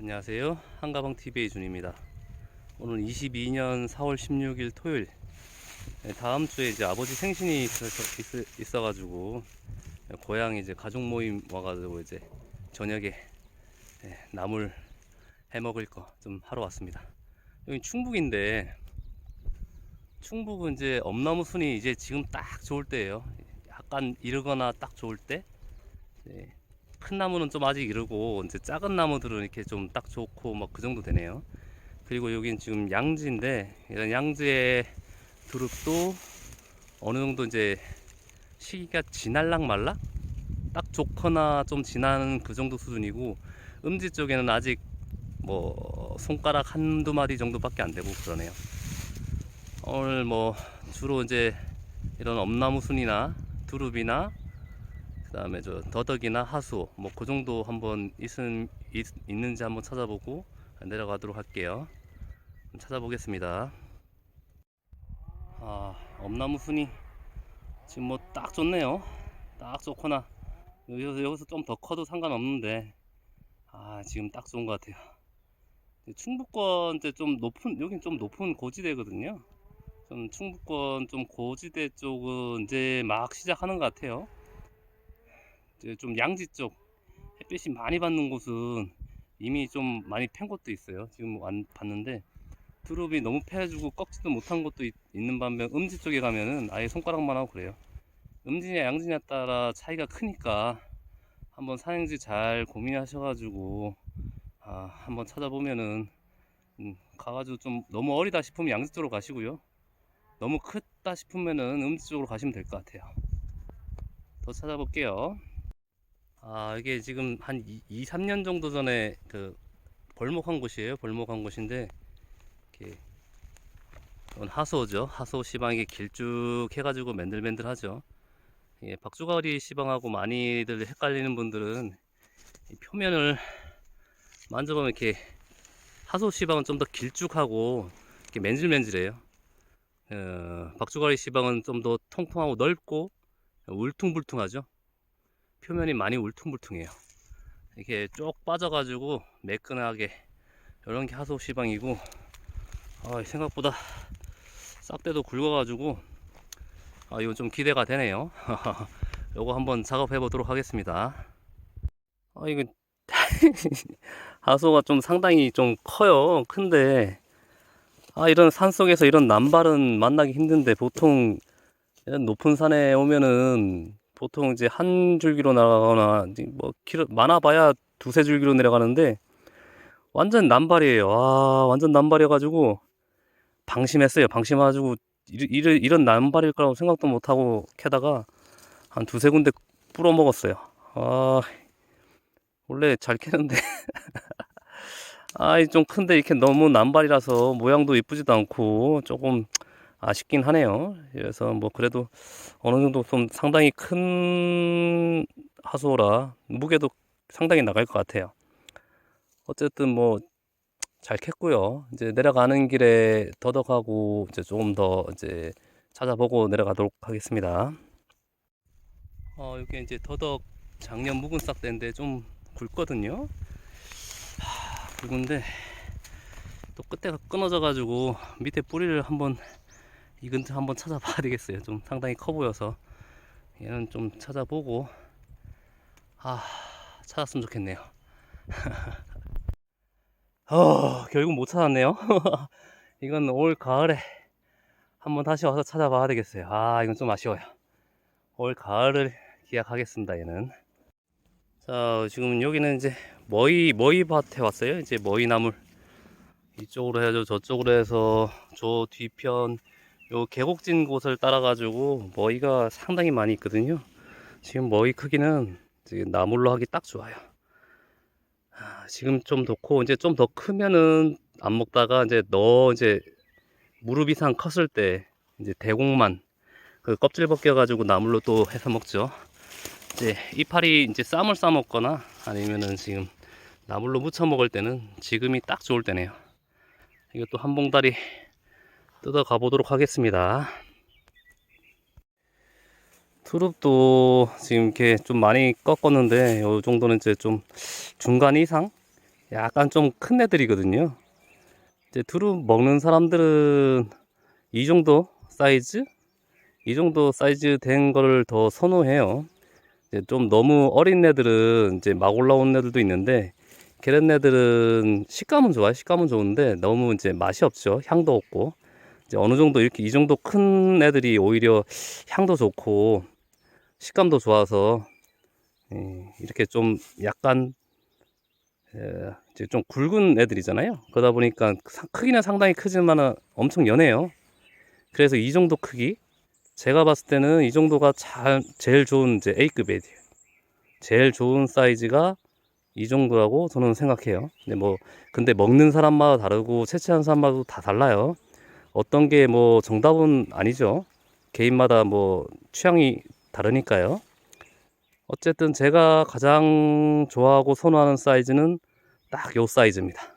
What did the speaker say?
안녕하세요. 한가방 TV의 준입니다. 오늘 22년 4월 16일 토요일. 네, 다음 주에 이제 아버지 생신이 있어, 있, 어가지고 고향 이제 가족 모임 와가지고 이제 저녁에 네, 나물 해 먹을 거 좀 하러 왔습니다. 여기 충북인데 충북은 이제 엄나무 순이 이제 지금 딱 좋을 때예요. 약간 이르거나 딱 좋을 때. 네, 큰 나무는 좀 아직 이르고 이제 작은 나무들은 이렇게 좀 딱 좋고 막 그 정도 되네요. 그리고 여긴 지금 양지인데 이런 양지의 두릅도 어느 정도 이제 시기가 지날락 말락 딱 좋거나 좀 지나는 그 정도 수준이고 음지 쪽에는 아직 뭐 손가락 한두 마디 정도밖에 안 되고 그러네요. 오늘 뭐 주로 이제 이런 엄나무 순이나 두릅이나 그 다음에 저 더덕이나 하수 뭐 그 정도 한번 있은 있, 있는지 한번 찾아보고 내려가도록 할게요. 찾아보겠습니다. 아 엄나무 순이 지금 뭐 딱 좋네요. 딱 좋거나 여기서 여기서 좀 더 커도 상관없는데 아 지금 딱 좋은 것 같아요. 충북권 좀 높은 여긴 좀 높은 고지대거든요. 좀 충북권 좀 고지대 쪽은 이제 막 시작하는 것 같아요. 좀 양지 쪽 햇빛이 많이 받는 곳은 이미 좀 많이 팬 곳도 있어요. 지금 안 봤는데 두릅이 너무 패가지고 꺾지도 못한 곳도 있, 는 반면 음지 쪽에 가면은 아예 손가락만 하고 그래요. 음지냐 양지냐 따라 차이가 크니까 한번 사행지 잘 고민하셔가지고 아, 한번 찾아보면은 음, 가가지고 좀 너무 어리다 싶으면 양지 쪽으로 가시고요. 너무 크다 싶으면은 음지 쪽으로 가시면 될 것 같아요. 더 찾아볼게요. 아, 이게 지금 한 2, 2 3년 정도 전에 그 벌목한 곳이에요. 벌목한 곳인데 이렇게 이건 하소죠. 하소 시방 이게 길쭉 해가지고 맨들맨들하죠. 예, 박주가리 시방하고 많이들 헷갈리는 분들은 이 표면을 만져보면 이렇게 하소 시방은 좀 더 길쭉하고 이렇게 맨질맨질해요. 어, 박주가리 시방은 좀 더 통통하고 넓고 울퉁불퉁하죠. 표면이 많이 울퉁불퉁해요. 이렇게 쭉 빠져가지고 매끈하게 이런 게 하소 시방이고 아, 생각보다 싹대도 굵어가지고 아, 이거 좀 기대가 되네요. 요거 한번 작업해 보도록 하겠습니다. 아, 이거 하소가 좀 상당히 좀 커요. 큰데 아, 이런 산 속에서 이런 남발은 만나기 힘든데 보통 이런 높은 산에 오면은 보통 이제 한 줄기로 날아가거나 뭐 길어 많아봐야 두세 줄기로 내려가는데 완전 남발이에요. 와 완전 남발이어가지고 방심했어요. 방심해가지고 이- 이런 이런 남발일 거라고 생각도 못하고 캐다가 한 두세 군데 뿌려 먹었어요. 아 원래 잘 캐는데 아좀 큰데 이렇게 너무 남발이라서 모양도 이쁘지도 않고 조금 아쉽긴 하네요. 그래서 뭐 그래도 어느 정도 좀 상당히 큰 하수라 무게도 상당히 나갈 것 같아요. 어쨌든 뭐 잘 캤고요. 이제 내려가는 길에 더덕하고 이제 조금 더 이제 찾아보고 내려가도록 하겠습니다. 어, 여기 이제 더덕 작년 묵은 싹대인데 좀 굵거든요. 하, 굵은데 또 끝에가 끊어져 가지고 밑에 뿌리를 한번 이 근처 한번 찾아봐야 되겠어요. 좀 상당히 커 보여서 얘는 좀 찾아보고 아 찾았으면 좋겠네요. 어 결국 못 찾았네요. 이건 올 가을에 한번 다시 와서 찾아봐야 되겠어요. 아 이건 좀 아쉬워요. 올 가을을 기약하겠습니다. 얘는 자 지금 여기는 이제 머위 머위 밭에 왔어요. 이제 머위 나물 이쪽으로 해서 저쪽으로 해서 저 뒤편 요 계곡진 곳을 따라 가지고 머위가 상당히 많이 있거든요. 지금 머위 크기는 지금 나물로 하기 딱 좋아요. 아, 지금 좀 좋고 이제 좀 더 크면은 안 먹다가 이제 너 이제 무릎 이상 컸을 때 이제 대공만 그 껍질 벗겨 가지고 나물로 또 해서 먹죠. 이제 이파리 이제 쌈을 싸 먹거나 아니면은 지금 나물로 무쳐 먹을 때는 지금이 딱 좋을 때네요. 이것도 한 봉다리 뜯어 가보도록 하겠습니다. 투릅도 지금 이렇게 좀 많이 꺾었는데 이 정도는 이제 좀 중간 이상 약간 좀 큰 애들이거든요. 이제 두릅 먹는 사람들은 이 정도 사이즈? 이 정도 사이즈 된 거를 더 선호해요. 이제 좀 너무 어린 애들은 이제 막 올라온 애들도 있는데 걔런 애들은 식감은 좋아요. 식감은 좋은데 너무 이제 맛이 없죠. 향도 없고. 이제 어느 정도 이렇게 이 정도 큰 애들이 오히려 향도 좋고 식감도 좋아서 예, 이렇게 좀 약간 에, 이제 좀 굵은 애들이잖아요. 그러다 보니까 사- 크기는 상당히 크지만 엄청 연해요. 그래서 이 정도 크기 제가 봤을 때는 이 정도가 잘 제일 좋은 이제 A급 애들 제일 좋은 사이즈가 이 정도라고 저는 생각해요. 근데 뭐 근데 먹는 사람마다 다르고 채취하는 사람마다 다 달라요. 어떤 게 뭐 정답은 아니죠. 개인마다 뭐 취향이 다르니까요. 어쨌든 제가 가장 좋아하고 선호하는 사이즈는 딱 요 사이즈입니다.